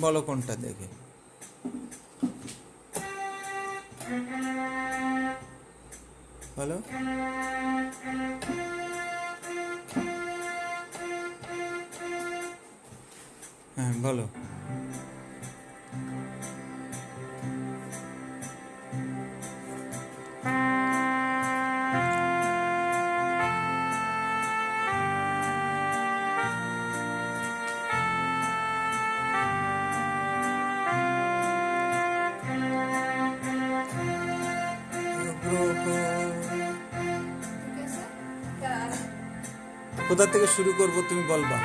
বলো কোনটা দেখে। বলো। হ্যাঁ বলো। কোথা থেকে শুরু করব তুমি বলবা?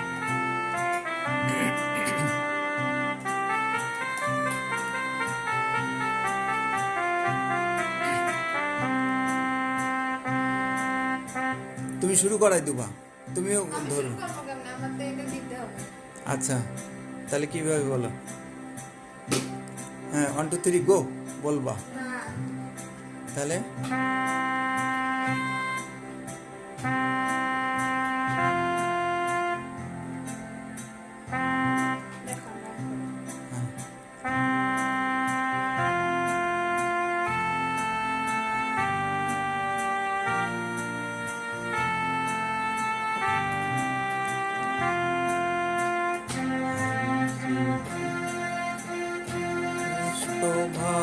তুমি শুরু করাই দুবা। তুমিও ধরো। আচ্ছা তাহলে কীভাবে বলো? হ্যাঁ ওয়ান টু থ্রি গো বলবা। না, তাহলে?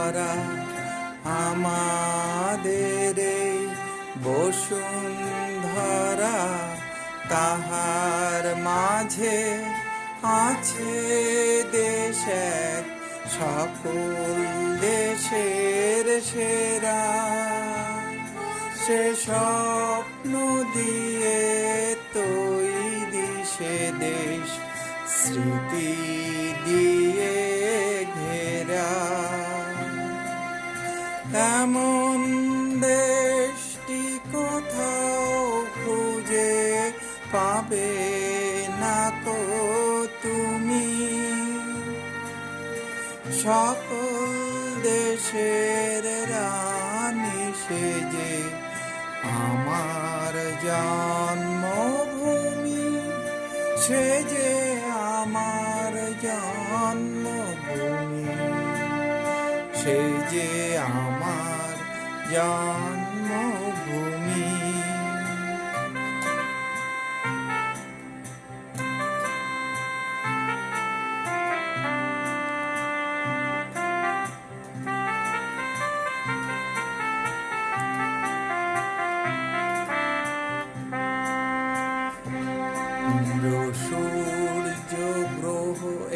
ভরা আমাদের বসুন্ধরা তাহার মাঝে আছে দেশ এক, সকল দেশের সেরা। সে স্বপ্ন দিয়ে তৈরি সে দেশ, স্মৃতি এমন দেশটি কোথাও খুঁজে পাবে না তো তুমি? সকল দেশের রানী সেজে আমার জন্মভূমি সে যে আমার জন্মভূমি। সে যে আমার জন্মভূমি।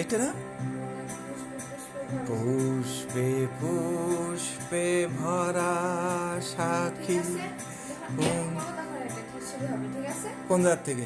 এটা না? পুষ্পে পুষ্পে ভরা সাক্ষী? কোন জাত থেকে